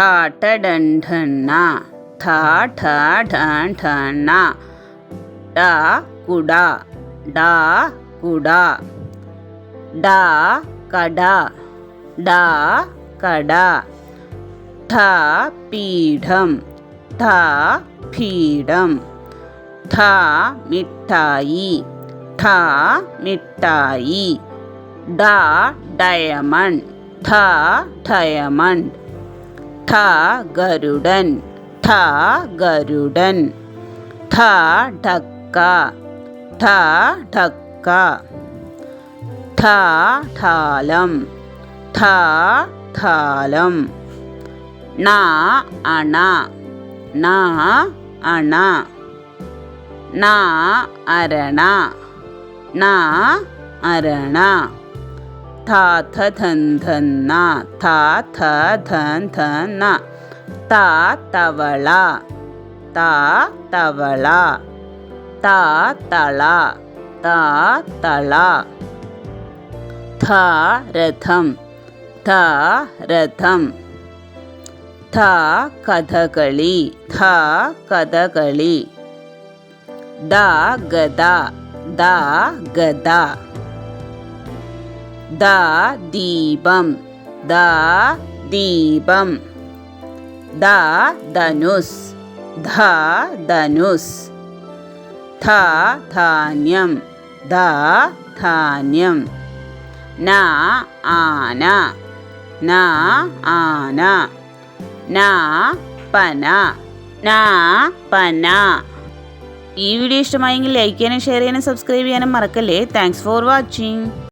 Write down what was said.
ഠാഠഡണ്ഠണ്ണ ഠ ഠ ഠ ഠണ്ണ ഡ കുട ഡ കുട. ഡ കട ഡ കട. ഠ പീഠം ഠ പീഠം. ഠ മിഠായി ഠ മിഠായി. ഡ ഡയമണ്ട് ഠ ഡയമണ്ട്. ഠ ഗരുഡൻ ഥ ഗരുഡൻ ഥ ഢക്ക ഥ ഢക്ക ഥ ഠാലം ഥ ഠാലം ണ അണ ണ അണ. ണ അരണ ണ അരണ. തവള തവള ത തള തള രഥം രഥം കഥകളി ഥ കഥകളി ദ ഗദ ദ ഗദ ദ ദീപം. ദ ദീപം. ദ ധനുസ്. ധ ധനുസ്. ധ ധാന്യം. ധ ധാന്യം. ന ആന. ന ആന. ന പന. ന പന. ഈ വീഡിയോ ഇഷ്ടമായെങ്കിൽ ലൈക്ക് ചെയ്യാനും ഷെയർ ചെയ്യാനും സബ്സ്ക്രൈബ് ചെയ്യാനും മറക്കല്ലേ. Thanks for watching